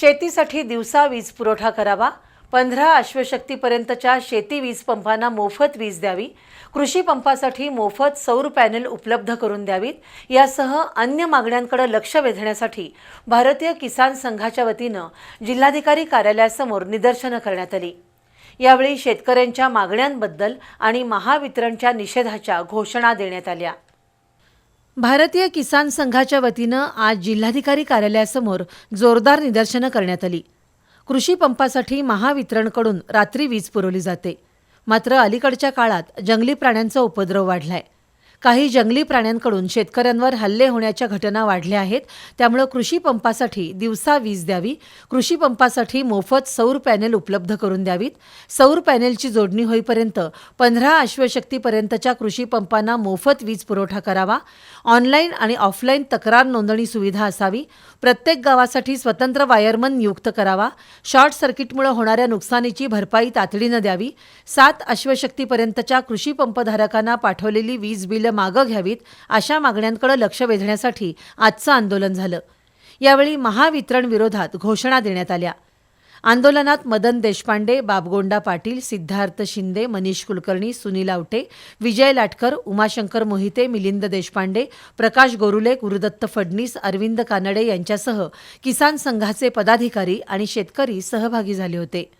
शेतीसाठी दिवसा वीज पुरवठा करावा. पंधरा अश्वशक्तीपर्यंतच्या शेती वीज पंपांना मोफत वीज द्यावी. कृषी पंपासाठी मोफत सौर पॅनेल उपलब्ध करून द्यावीत. यासह अन्य मागण्यांकडे लक्ष वेधण्यासाठी भारतीय किसान संघाच्या वतीनं जिल्हाधिकारी कार्यालयासमोर निदर्शनं करण्यात आली. यावेळी शेतकऱ्यांच्या मागण्यांबद्दल आणि महावितरणच्या निषेधाच्या घोषणा देण्यात आल्या. भारतीय किसान संघाच्या वतीनं आज जिल्हाधिकारी कार्यालयासमोर जोरदार निदर्शनं करण्यात आली. कृषी पंपासाठी महावितरणकडून रात्री वीज पुरवली जाते. मात्र अलीकडच्या काळात जंगली प्राण्यांचा उपद्रव वाढलाय. काही जंगली प्राण्यांकडून शेतकऱ्यांवर हल्ले होण्याच्या घटना वाढल्या आहेत. त्यामुळे कृषी पंपासाठी दिवसा वीज द्यावी. कृषी पंपासाठी मोफत सौर पॅनेल उपलब्ध करून द्यावीत. सौर पॅनेलची जोडणी होईपर्यंत पंधरा अश्वशक्तीपर्यंतच्या कृषी पंपांना मोफत वीज पुरवठा करावा. ऑनलाईन आणि ऑफलाईन तक्रार नोंदणी सुविधा असावी. प्रत्येक गावासाठी स्वतंत्र वायरमन नियुक्त करावा. शॉर्ट सर्किटमुळे होणाऱ्या नुकसानीची भरपाई तातडीनं द्यावी. सात अश्वशक्तीपर्यंतच्या कृषी पंपधारकांना पाठवलेली वीज बिलं मागं घ्यावीत अशा मागण्यांकडे लक्ष वेधण्यासाठी आजचं आंदोलन झालं. यावेळी महावितरण विरोधात घोषणा देण्यात आल्या. आंदोलनात मदन देशपांडे बाबगोंडा पाटील सिद्धार्थ शिंदे मनीष कुलकर्णी सुनील आवटे विजय लाटकर उमाशंकर मोहिते मिलिंद देशपांडे प्रकाश गोरुले गुरुदत्त फडणीस अरविंद कानडे यांच्यासह किसान संघाचे पदाधिकारी आणि शेतकरी सहभागी झाले होते.